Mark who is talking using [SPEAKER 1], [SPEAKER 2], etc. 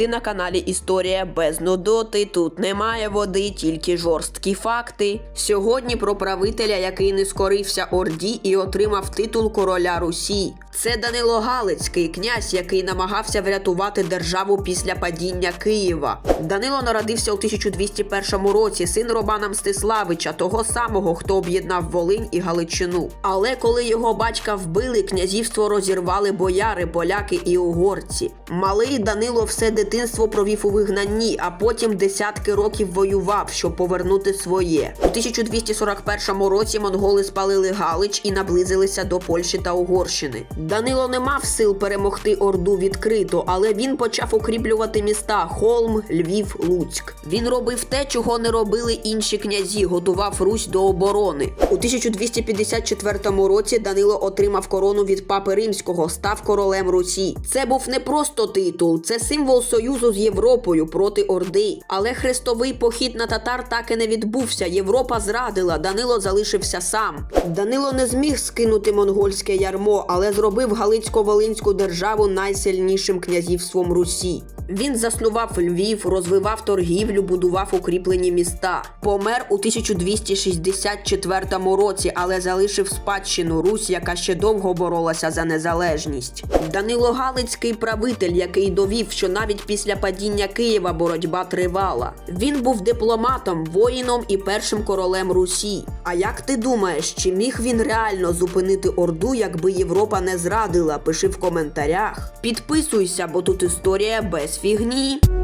[SPEAKER 1] Ти на каналі Історія без нудоти. Тут немає води, тільки жорсткі факти. Сьогодні про правителя, який не скорився Орді і отримав титул короля Русі. Це Данило Галицький, князь, який намагався врятувати державу після падіння Києва. Данило народився у 1201 році, син Романа Мстиславича, того самого, хто об'єднав Волинь і Галичину. Але коли його батька вбили, князівство розірвали бояри, поляки і угорці. Малий Данило все дитинство провів у вигнанні, а потім десятки років воював, щоб повернути своє. У 1241 році монголи спалили Галич і наблизилися до Польщі та Угорщини. Данило не мав сил перемогти Орду відкрито, але він почав укріплювати міста Холм, Львів, Луцьк. Він робив те, чого не робили інші князі, готував Русь до оборони. У 1254 році Данило отримав корону від папи римського, став королем Русі. Це був не просто титул, це символ союзу з Європою проти Орди. Але хрестовий похід на татар так і не відбувся. Європа зрадила, Данило залишився сам. Данило не зміг скинути монгольське ярмо, але зробив Галицько-Волинську державу найсильнішим князівством Русі. Він заснував Львів, розвивав торгівлю, будував укріплені міста. Помер у 1264 році, але залишив спадщину Русь, яка ще довго боролася за незалежність. Данило Галицький правитель, який довів, що навіть після падіння Києва боротьба тривала. Він був дипломатом, воїном і першим королем Русі. А як ти думаєш, чи міг він реально зупинити Орду, якби Європа не зрадила? Пиши в коментарях. Підписуйся, бо тут історія без фігні.